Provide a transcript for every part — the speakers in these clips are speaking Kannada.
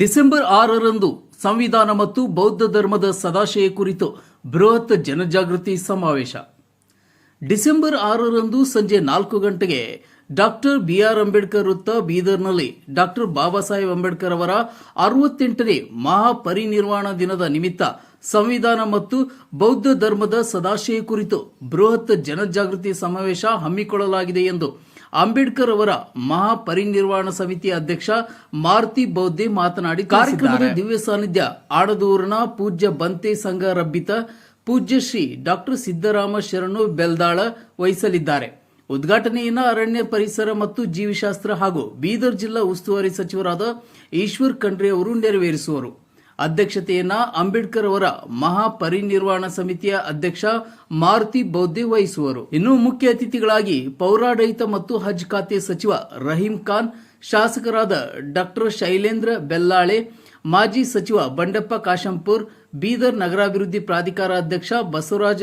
ಡಿಸೆಂಬರ್ ಆರರಂದು ಸಂವಿಧಾನ ಮತ್ತು ಬೌದ್ಧ ಧರ್ಮದ ಸದಾಶಯ ಕುರಿತು ಬೃಹತ್ ಜನಜಾಗೃತಿ ಸಮಾವೇಶ. ಡಿಸೆಂಬರ್ ಆರರಂದು ಸಂಜೆ ನಾಲ್ಕು ಗಂಟೆಗೆ ಡಾಕ್ಟರ್ ಬಿ ಆರ್ ಅಂಬೇಡ್ಕರ್ ವೃತ್ತ ಬೀದರ್ನಲ್ಲಿ ಡಾಕ್ಟರ್ ಬಾಬಾ ಸಾಹೇಬ್ ಅಂಬೇಡ್ಕರ್ ಅವರ ಅರವತ್ತೆಂಟನೇ ಮಹಾಪರಿನಿರ್ವಾಣ ದಿನದ ನಿಮಿತ್ತ ಸಂವಿಧಾನ ಮತ್ತು ಬೌದ್ಧ ಧರ್ಮದ ಸದಾಶಯ ಕುರಿತು ಬೃಹತ್ ಜನಜಾಗೃತಿ ಸಮಾವೇಶ ಹಮ್ಮಿಕೊಳ್ಳಲಾಗಿದೆ ಎಂದು ಅಂಬೇಡ್ಕರ್ ಅವರ ಮಹಾಪರಿನಿರ್ವಾಣ ಸಮಿತಿ ಅಧ್ಯಕ್ಷ ಮಾರುತಿ ಬೌದ್ಧೆ ಮಾತನಾಡಿ ಕಾರ್ಯಕ್ರಮದ ದಿವ್ಯ ಸಾನ್ನಿಧ್ಯ ಆಡದೂರನ ಪೂಜ್ಯ ಬಂತೆ ಸಂಘ ರಬ್ಬಿತ ಪೂಜ್ಯ ಶ್ರೀ ಡಾಕ್ಟರ್ ಸಿದ್ದರಾಮ ಶರಣು ಬೆಲ್ದಾಳ ವಹಿಸಲಿದ್ದಾರೆ. ಉದ್ಘಾಟನೆಯನ್ನ ಅರಣ್ಯ ಪರಿಸರ ಮತ್ತು ಜೀವಿಶಾಸ್ತ್ರ ಹಾಗೂ ಬೀದರ್ ಜಿಲ್ಲಾ ಉಸ್ತುವಾರಿ ಸಚಿವರಾದ ಈಶ್ವರ್ ಖಂಡ್ರೆ ಅವರು ನೆರವೇರಿಸುವರು. ಅಧ್ಯಕ್ಷತೆಯನ್ನ ಅಂಬೇಡ್ಕರ್ ಅವರ ಮಹಾಪರಿನಿರ್ವಾಣ ಸಮಿತಿಯ ಅಧ್ಯಕ್ಷ ಮಾರುತಿ ಬೌದ್ಧೆ ವಹಿಸುವರು. ಇನ್ನು ಮುಖ್ಯ ಅತಿಥಿಗಳಾಗಿ ಪೌರಾಡಳಿತ ಮತ್ತು ಹಜ್ ಖಾತೆ ಸಚಿವ ರಹೀಂ ಖಾನ್, ಶಾಸಕರಾದ ಡಾಕ್ಟರ್ ಶೈಲೇಂದ್ರ ಬೆಲ್ಲಾಳೆ, ಮಾಜಿ ಸಚಿವ ಬಂಡಪ್ಪ ಕಾಶಂಪುರ್, ಬೀದರ್ ನಗರಾಭಿವೃದ್ಧಿ ಪ್ರಾಧಿಕಾರ ಅಧ್ಯಕ್ಷ ಬಸವರಾಜ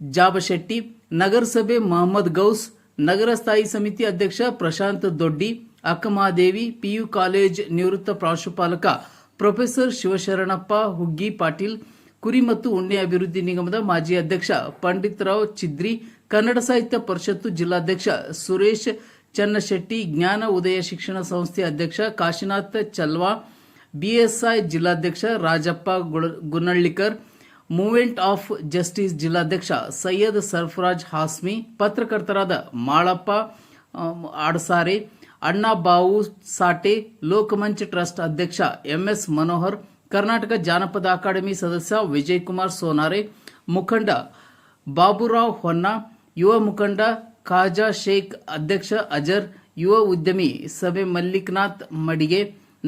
ಜಾಬಶೆಟ್ಟಿ, ನಗರಸಭೆ ಮಹಮ್ಮದ್ ಗೌಸ್, ನಗರ ಸ್ಥಾಯಿ ಸಮಿತಿ ಅಧ್ಯಕ್ಷ ಪ್ರಶಾಂತ್ ದೊಡ್ಡಿ, ಅಕ್ಕಮಹಾದೇವಿ, ಪಿಯು ಕಾಲೇಜ್ ನಿವೃತ್ತ ಪ್ರಾಂಶುಪಾಲಕ ಪ್ರೊಫೆಸರ್ ಶಿವಶರಣಪ್ಪ, ಹುಗ್ಗಿ ಪಾಟೀಲ್, ಕುರಿ ಮತ್ತು ಉಣ್ಣೆ ಅಭಿವೃದ್ಧಿ ನಿಗಮದ ಮಾಜಿ ಅಧ್ಯಕ್ಷ ಪಂಡಿತ್ ರಾವ್ ಚಿದ್ರಿ, ಕನ್ನಡ ಸಾಹಿತ್ಯ ಪರಿಷತ್ತು ಜಿಲ್ಲಾಧ್ಯಕ್ಷ ಸುರೇಶ್ ಚನ್ನಶೆಟ್ಟಿ, ಜ್ಞಾನ ಉದಯ ಶಿಕ್ಷಣ ಸಂಸ್ಥೆ ಅಧ್ಯಕ್ಷ ಕಾಶಿನಾಥ್ ಚಲ್ವಾ, ಬಿಎಸ್ಐ ಜಿಲ್ಲಾಧ್ಯಕ್ಷ Rajappa Gunallikar movement of justice ಜಿಲ್ಲಾಧ್ಯಕ್ಷ ಸೈಯದ್ ಸರ್ಫರಾಜ್ ಹಾಸ್ಮಿ, ಪತ್ರಕರ್ತರಾದ ಮಾಳಪ್ಪ ಆಡ್ಸಾರೆ ಅಣ್ಣಾ ಬಾವು ಸಾಟೆ, ಲೋಕಮಂಚ್ ಟ್ರಸ್ಟ್ ಅಧ್ಯಕ್ಷ ಎಂಎಸ್ ಮನೋಹರ್, ಕರ್ನಾಟಕ ಜಾನಪದ ಅಕಾಡೆಮಿ ಸದಸ್ಯ ವಿಜಯ್ ಕುಮಾರ್ ಸೋನಾರೆ, ಮುಖಂಡ ಬಾಬುರಾವ್ ಹೊನ್ನ, ಯುವ ಮುಖಂಡ ಖಾಜಾ ಶೇಖ್, ಅಧ್ಯಕ್ಷ ಅಜರ್, ಯುವ ಉದ್ಯಮಿ ಸಭೆ ಮಲ್ಲಿಕ್ನಾಥ್ ಮಡಿಗೆ,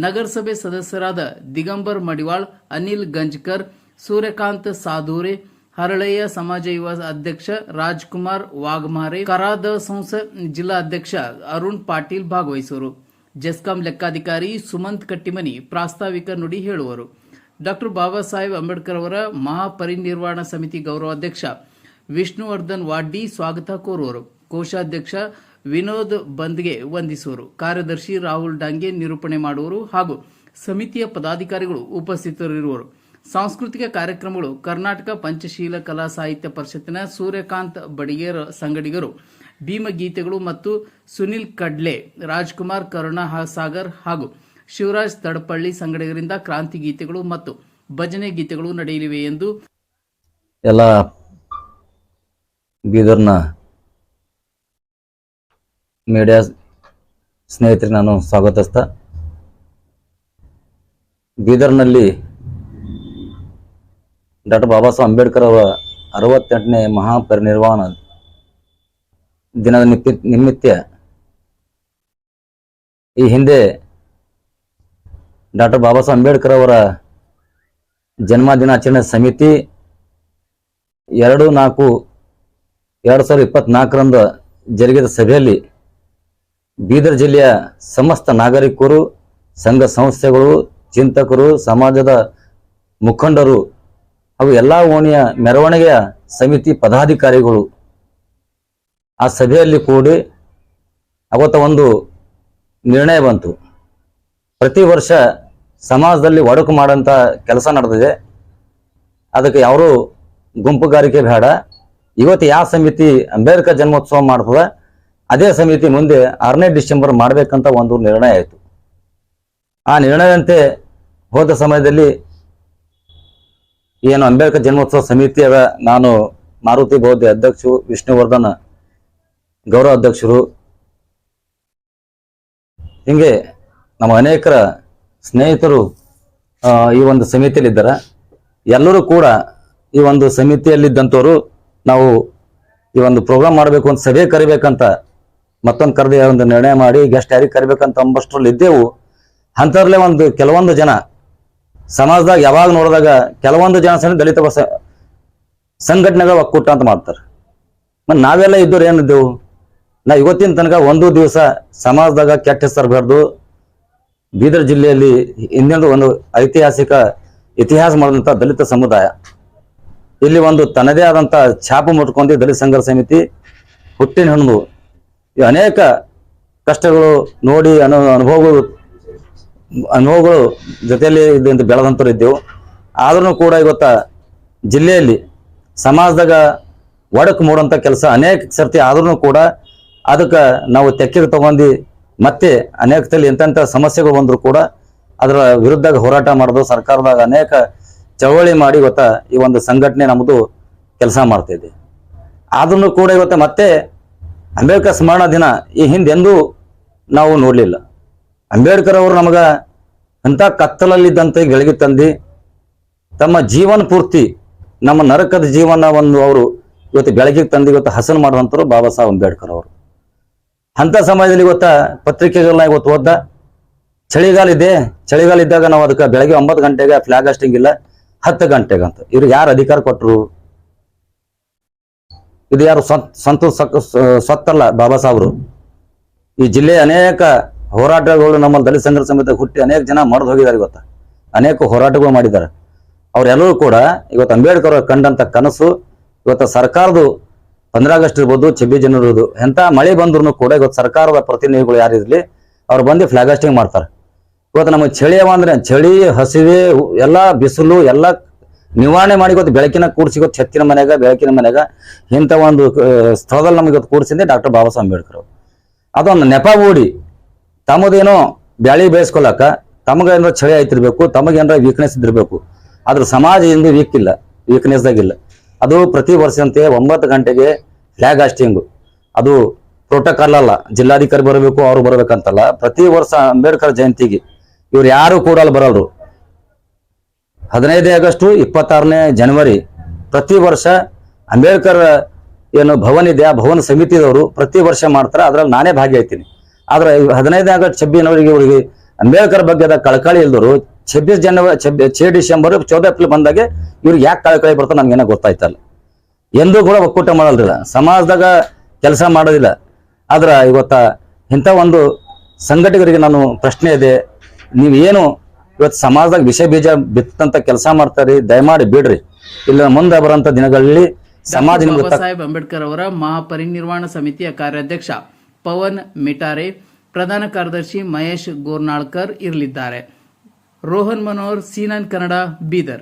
ನಗರಸಭೆ ಸದಸ್ಯರಾದ ದಿಗಂಬರ್ ಮಡಿವಾಳ್, ಅನಿಲ್ ಗಂಜ್ಕರ್, ಸೂರ್ಯಕಾಂತ್ ಸಾಧೂರೆ ಹರಳೆಯ ಸಮಾಜ ಯುವ ಅಧ್ಯಕ್ಷ ರಾಜ್ಕುಮಾರ್ ವಾಗ್ಮಾರೆ, ಕರಾದ ಸಂಸ ಜಿಲ್ಲಾ ಅಧ್ಯಕ್ಷ ಅರುಣ್ ಪಾಟೀಲ್ ಭಾಗವಹಿಸುವರು. ಜೆಸ್ಕಾಂ ಲೆಕ್ಕಾಧಿಕಾರಿ ಸುಮಂತ್ ಕಟ್ಟಿಮನಿ ಪ್ರಾಸ್ತಾವಿಕ ನುಡಿ ಹೇಳುವರು. ಡಾಕ್ಟರ್ ಬಾಬಾ ಸಾಹೇಬ್ ಅಂಬೇಡ್ಕರ್ ಅವರ ಮಹಾಪರಿನಿರ್ವಾಣ ಸಮಿತಿ ಗೌರವಾಧ್ಯಕ್ಷ ವಿಷ್ಣುವರ್ಧನ್ ವಾಡ್ಡಿ ಸ್ವಾಗತ ಕೋರುವರು. ಕೋಶಾಧ್ಯಕ್ಷ ವಿನೋದ್ ಬಂದ್ಗೆ ವಂದಿಸುವರು. ಕಾರ್ಯದರ್ಶಿ ರಾಹುಲ್ ಡಾಂಗೆ ನಿರೂಪಣೆ ಮಾಡುವರು ಹಾಗೂ ಸಮಿತಿಯ ಪದಾಧಿಕಾರಿಗಳು ಉಪಸ್ಥಿತರಿರುವರು. ಸಾಂಸ್ಕೃತಿಕ ಕಾರ್ಯಕ್ರಮಗಳು ಕರ್ನಾಟಕ ಪಂಚಶೀಲ ಕಲಾ ಸಾಹಿತ್ಯ ಪರಿಷತ್ತಿನ ಸೂರ್ಯಕಾಂತ್ ಬಡಿಗೇರ್ ಸಂಗಡಿಗರು ಭೀಮಗೀತೆಗಳು ಮತ್ತು ಸುನಿಲ್ ಕಡ್ಲೆ, ರಾಜ್ಕುಮಾರ್ ಕರುಣಾ ಸಾಗರ್ ಹಾಗೂ ಶಿವರಾಜ್ ತಡಪಳ್ಳಿ ಸಂಗಡಿಗರಿಂದ ಕ್ರಾಂತಿ ಗೀತೆಗಳು ಮತ್ತು ಭಜನೆ ಗೀತೆಗಳು ನಡೆಯಲಿವೆ ಎಂದು ಎಲ್ಲ ಬೀದರ್ನ ಮೀಡಿಯಾ ಸ್ನೇಹಿತರಿಗೆ ನಾನು ಸ್ವಾಗತಿಸ್ತಾ ಬೀದರ್ನಲ್ಲಿ ಡಾಕ್ಟರ್ ಬಾಬಾ ಸಾಹೇಬ್ ಅಂಬೇಡ್ಕರ್ ಅವರ ಅರವತ್ತೆಂಟನೇ ಮಹಾಪರಿನಿರ್ವಾಣ ದಿನದ ನಿಮಿತ್ತ ಈ ಹಿಂದೆ ಡಾಕ್ಟರ್ ಬಾಬಾ ಸಾಹೇಬ್ ಅಂಬೇಡ್ಕರ್ ಅವರ ಜನ್ಮ ದಿನಾಚರಣೆ ಸಮಿತಿ ಎರಡು ನಾಲ್ಕು ಎರಡು ಸಾವಿರದ ಇಪ್ಪತ್ನಾಲ್ಕರಂದು ಜರುಗಿದ ಸಭೆಯಲ್ಲಿ ಬೀದರ್ ಜಿಲ್ಲೆಯ ಸಮಸ್ತ ನಾಗರಿಕರು, ಸಂಘ ಸಂಸ್ಥೆಗಳು, ಚಿಂತಕರು, ಸಮಾಜದ ಮುಖಂಡರು ಹಾಗೂ ಎಲ್ಲ ಓಣಿಯ ಮೆರವಣಿಗೆಯ ಸಮಿತಿ ಪದಾಧಿಕಾರಿಗಳು ಆ ಸಭೆಯಲ್ಲಿ ಕೂಡಿ ಅವತ್ತ ಒಂದು ನಿರ್ಣಯ ಬಂತು. ಪ್ರತಿ ವರ್ಷ ಸಮಾಜದಲ್ಲಿ ಒಡಕು ಮಾಡೋಂಥ ಕೆಲಸ ನಡೆದಿದೆ. ಅದಕ್ಕೆ ಯಾರು ಗುಂಪುಗಾರಿಕೆ ಬೇಡ. ಇವತ್ತು ಯಾವ ಸಮಿತಿ ಅಂಬೇಡ್ಕರ್ ಜನ್ಮೋತ್ಸವ ಮಾಡ್ತದ, ಅದೇ ಸಮಿತಿ ಮುಂದೆ ಆರನೇ ಡಿಸೆಂಬರ್ ಮಾಡಬೇಕಂತ ಒಂದು ನಿರ್ಣಯ ಆಯಿತು. ಆ ನಿರ್ಣಯದಂತೆ ಹೋದ ಸಮಯದಲ್ಲಿ ಏನು ಅಂಬೇಡ್ಕರ್ ಜನ್ಮೋತ್ಸವ ಸಮಿತಿ ಅದ. ನಾನು ಮಾರುತಿ ಬೌದ್ಧ ಅಧ್ಯಕ್ಷರು, ವಿಷ್ಣುವರ್ಧನ್ ಗೌರವ ಅಧ್ಯಕ್ಷರು. ಹಿಂಗೆ ನಮ್ಮ ಅನೇಕರ ಸ್ನೇಹಿತರು ಈ ಒಂದು ಸಮಿತಿಯಲ್ಲಿದ್ದಾರೆ. ಎಲ್ಲರೂ ಕೂಡ ಈ ಒಂದು ಸಮಿತಿಯಲ್ಲಿದ್ದಂಥವರು ನಾವು ಈ ಒಂದು ಪ್ರೋಗ್ರಾಮ್ ಮಾಡಬೇಕು ಅಂತ ಸಭೆ ಕರಿಬೇಕಂತ ಮತ್ತೊಂದು ಕರೆದೇ ಒಂದು ನಿರ್ಣಯ ಮಾಡಿ ಗೆಸ್ಟ್ ಯಾರಿಗೆ ಕರಿಬೇಕಂತ ಅಂಬಷ್ಟರಲ್ಲಿ ಇದ್ದೇವು ಅಂಥವ್ರಲ್ಲೇ ಒಂದು ಕೆಲವೊಂದು ಜನ ಸಮಾಜದಾಗ ಯಾವಾಗ ನೋಡಿದಾಗ ಕೆಲವೊಂದು ಜನ ಸಣ್ಣ ದಲಿತ ಬಸ ಸಂಘಟನೆಗಳು ಒಕ್ಕೂಟ ಅಂತ ಮಾಡ್ತಾರೆ. ಮತ್ತೆ ನಾವೆಲ್ಲ ಇದ್ದವ್ರು ಏನಿದ್ದೆವು? ನಾ ಇವತ್ತಿನ ತನಕ ಒಂದು ದಿವಸ ಸಮಾಜದಾಗ ಕೆಟ್ಟ ಹೆಸರು ಬೀದರ್ ಜಿಲ್ಲೆಯಲ್ಲಿ ಇನ್ನೊಂದು ಒಂದು ಐತಿಹಾಸಿಕ ಇತಿಹಾಸ ಮಾಡಿದಂಥ ದಲಿತ ಸಮುದಾಯ. ಇಲ್ಲಿ ಒಂದು ತನ್ನದೇ ಆದಂಥ ಛಾಪು ಮುಟ್ಕೊಂಡು ದಲಿತ ಸಂಘರ್ಷ ಸಮಿತಿ ಹುಟ್ಟಿನ ಹಣ್ಣು. ಅನೇಕ ಕಷ್ಟಗಳು ನೋಡಿ ಅನು ಅನುಭವಗಳು ನೋವುಗಳು ಜೊತೆಯಲ್ಲಿ ಇದ್ದಂತ ಬೆಳೆದಂತರು ಇದ್ದೆವು. ಆದ್ರೂ ಕೂಡ ಇವತ್ತ ಜಿಲ್ಲೆಯಲ್ಲಿ ಸಮಾಜದಾಗ ಒಡಕ್ ಮೂಡಂತ ಕೆಲಸ ಅನೇಕ ಸರ್ತಿ ಆದ್ರೂ ಕೂಡ ಅದಕ್ಕೆ ನಾವು ತೆಕ್ಕೆಗೆ ತಗೊಂಡು ಮತ್ತೆ ಅನೇಕ ತಲೆ ಎಂತೆಂಥ ಸಮಸ್ಯೆಗಳು ಬಂದರೂ ಕೂಡ ಅದರ ವಿರುದ್ಧ ಹೋರಾಟ ಮಾಡೋದು ಸರ್ಕಾರದಾಗ ಅನೇಕ ಚಳವಳಿ ಮಾಡಿ ಇವತ್ತ ಈ ಒಂದು ಸಂಘಟನೆ ನಮ್ಮದು ಕೆಲಸ ಮಾಡ್ತಾ ಇದೆ. ಆದ್ರೂ ಕೂಡ ಇವತ್ತು ಮತ್ತೆ ಅಂಬೇಡ್ಕರ್ ಸ್ಮರಣ ದಿನ ಈ ಹಿಂದೆಂದೂ ನಾವು ನೋಡಲಿಲ್ಲ. ಅಂಬೇಡ್ಕರ್ ಅವರು ನಮಗ ಅಂತ ಕತ್ತಲಲ್ಲಿದ್ದಂತೆ ಗೆಳಗಿ ತಂದು ತಮ್ಮ ಜೀವನ ಪೂರ್ತಿ, ನಮ್ಮ ನರಕದ ಜೀವನವನ್ನು ಅವರು ಇವತ್ತು ಬೆಳಕಿಗೆ ತಂದು ಇವತ್ತು ಹಸನ್ ಮಾಡುವಂಥವ್ರು ಬಾಬಾ ಸಾಹೇಬ್ ಅಂಬೇಡ್ಕರ್ ಅವರು. ಅಂಥ ಸಮಯದಲ್ಲಿ ಇವತ್ತ ಪತ್ರಿಕೆಗಳನ್ನ ಇವತ್ತು ಓದ್ದ, ಚಳಿಗಾಲ ಇದೆ, ಚಳಿಗಾಲ ಇದ್ದಾಗ ನಾವು ಅದಕ್ಕೆ ಬೆಳಗ್ಗೆ ಒಂಬತ್ತು ಗಂಟೆಗೆ ಫ್ಲಾಗ್ ಹಾಸ್ಟಿಂಗ್ ಇಲ್ಲ, ಹತ್ತು ಗಂಟೆಗೆ ಅಂತ. ಇವ್ರಿಗೆ ಯಾರು ಅಧಿಕಾರ ಕೊಟ್ಟರು ಇದು ಯಾರು ಸ್ವಂತ ಸ್ವಂತ ಸಕ್- ಸ- ಸ್ವತ್ತಲ್ಲ ಬಾಬಾ ಸಾಹೇಬ್ರು? ಈ ಜಿಲ್ಲೆಯ ಅನೇಕ ಹೋರಾಟಗಳು ನಮ್ಮ ದಲಿತ ಸಂಘರ್ಷ ಸಮಿತಿ ಹುಟ್ಟಿ ಅನೇಕ ಜನ ಮರೆದು ಹೋಗಿದ್ದಾರೆ ಇವತ್ತು. ಅನೇಕ ಹೋರಾಟಗಳು ಮಾಡಿದ್ದಾರೆ. ಅವರೆಲ್ಲರೂ ಕೂಡ ಇವತ್ತು ಅಂಬೇಡ್ಕರ್ ಕಂಡಂಥ ಕಂಡಂತ ಕನಸು ಇವತ್ತು ಸರ್ಕಾರದು ಪಂದ್ರ ಆಗಸ್ಟ್ ಇರ್ಬೋದು ಛಬ್ಬಿ ಜನವರಿ ಇರ್ಬೋದು ಎಂಥ ಮಳೆ ಬಂದ್ರು ಕೂಡ ಇವತ್ತು ಸರ್ಕಾರದ ಪ್ರತಿನಿಧಿಗಳು ಯಾರಿರಲಿ ಅವ್ರು ಬಂದು ಫ್ಲಾಗ್ ಹಾಸ್ಟಿಂಗ್ ಮಾಡ್ತಾರೆ. ಇವತ್ತು ನಮಗೆ ಚಳಿ ಅಂದ್ರೆ, ಚಳಿ, ಹಸಿವೆ ಎಲ್ಲ ಬಿಸಿಲು, ಎಲ್ಲ ನಿವಾರಣೆ ಮಾಡಿ ಇವತ್ತು ಬೆಳಕಿನ ಕೂಡಿಸಿ ಇವತ್ತು ಛತ್ತಿನ ಮನೆಯಾಗ, ಬೆಳಕಿನ ಮನೆಯಾಗ ಇಂಥ ಒಂದು ಸ್ಥಳದಲ್ಲಿ ನಮಗೆ ಇವತ್ತು ಕೂಡಿಸಿದ್ದೆ ಡಾಕ್ಟರ್ ಬಾಬಾ ಸಾಹೇಬ್ ಅಂಬೇಡ್ಕರ್ ಅದೊಂದು ನೆಪ ಓಡಿ ತಮ್ಮದೇನೋ ಬ್ಯಾಳಿ ಬೇಯಿಸ್ಕೊಳಕ ತಮಗೇನಾರ ಚಳಿ ಆಯ್ತಿರ್ಬೇಕು ತಮಗೇನಾರ ವೀಕ್ನೆಸ್ ಇದ್ದಿರ್ಬೇಕು. ಆದ್ರೆ ಸಮಾಜ ಎಂದು ವೀಕ್ ಇಲ್ಲ ವೀಕ್ನೆಸ್ದಾಗಿಲ್ಲ ಅದು ಪ್ರತಿ ವರ್ಷಂತೆ ಒಂಬತ್ತು ಗಂಟೆಗೆ ಫ್ಲಾಗ್ ಹಾಸ್ಟಿಂಗು ಅದು ಪ್ರೋಟೋಕಾಲ್ ಅಲ್ಲ, ಜಿಲ್ಲಾಧಿಕಾರಿ ಬರಬೇಕು, ಅವ್ರು ಬರಬೇಕಂತಲ್ಲ. ಪ್ರತಿ ವರ್ಷ ಅಂಬೇಡ್ಕರ್ ಜಯಂತಿಗೆ ಇವ್ರು ಯಾರು ಕೂಡ ಅಲ್ಲಿ ಬರಲ್ರು. ಹದಿನೈದು ಆಗಸ್ಟು, ಇಪ್ಪತ್ತಾರನೇ ಜನವರಿ, ಪ್ರತಿ ವರ್ಷ ಅಂಬೇಡ್ಕರ್ ಏನು ಭವನ್ ಇದೆ, ಆ ಭವನ ಸಮಿತಿದವರು ಪ್ರತಿ ವರ್ಷ ಮಾಡ್ತಾರೆ, ಅದ್ರಲ್ಲಿ ನಾನೇ ಭಾಗಿಯಾಗ್ತೀನಿ. ಆದ್ರೆ ಹದಿನೈದನೇ ಹದಿನೈದು ಆಗಸ್ಟ್ ಛಬ್ಬೀಸ್ ಜನವರಿಗೆ ಇವರಿಗೆ ಅಂಬೇಡ್ಕರ್ ಬಗ್ಗೆ ಕಳಕಳಿ ಇಲ್ದರು ಛಬ್ಬೀಸ್ ಜನವರಿ ಛಬ್ಬಿ ಛೇ ಡಿಸೆಂಬರ್ ಚೌದ ಏಪ್ರಿಲ್ ಬಂದಾಗ ಇವ್ರಿಗೆ ಯಾಕೆ ಕಳಕಳಿ ಬರ್ತದೆ ನನ್ಗೇನೋ ಗೊತ್ತಾಯ್ತಲ್ಲ. ಎಂದೂ ಕೂಡ ಒಕ್ಕೂಟ ಮಾಡಲ್ರಿಲ್ಲ ಸಮಾಜದಾಗ ಕೆಲಸ ಮಾಡೋದಿಲ್ಲ. ಆದ್ರೆ ಇವತ್ತ ಇಂಥ ಒಂದು ಸಂಘಟಕರಿಗೆ ನಾನು ಪ್ರಶ್ನೆ ಇದೆ. ನೀವೇನು ಇವತ್ತು ಸಮಾಜದಾಗ ವಿಷ ಬೀಜ ಬಿತ್ತಂತ ಕೆಲಸ ಮಾಡ್ತಾರಿ ದಯಮಾಡಿ ಬಿಡ್ರಿ. ಇಲ್ಲ ಮುಂದೆ ಬರೋಂಥ ದಿನಗಳಲ್ಲಿ ಸಮಾಜ ಬಾಬಾ ಸಾಹೇಬ್ ಅಂಬೇಡ್ಕರ್ ಅವರ ಮಹಾಪರಿನಿರ್ವಾಣ ಸಮಿತಿಯ ಕಾರ್ಯಾಧ್ಯಕ್ಷ. ಪವನ್ ಮಿಟಾರೆ ಪ್ರಧಾನ ಕಾರ್ಯದರ್ಶಿ ಮಹೇಶ್ ಗೋರ್ನಾಳ್ಕರ್ ಇರಲಿದ್ದಾರೆ. ರೋಹನ್ ಮನೋಹರ್ ಸೀನನ್ ಕನ್ನಡ ಬೀದರ್.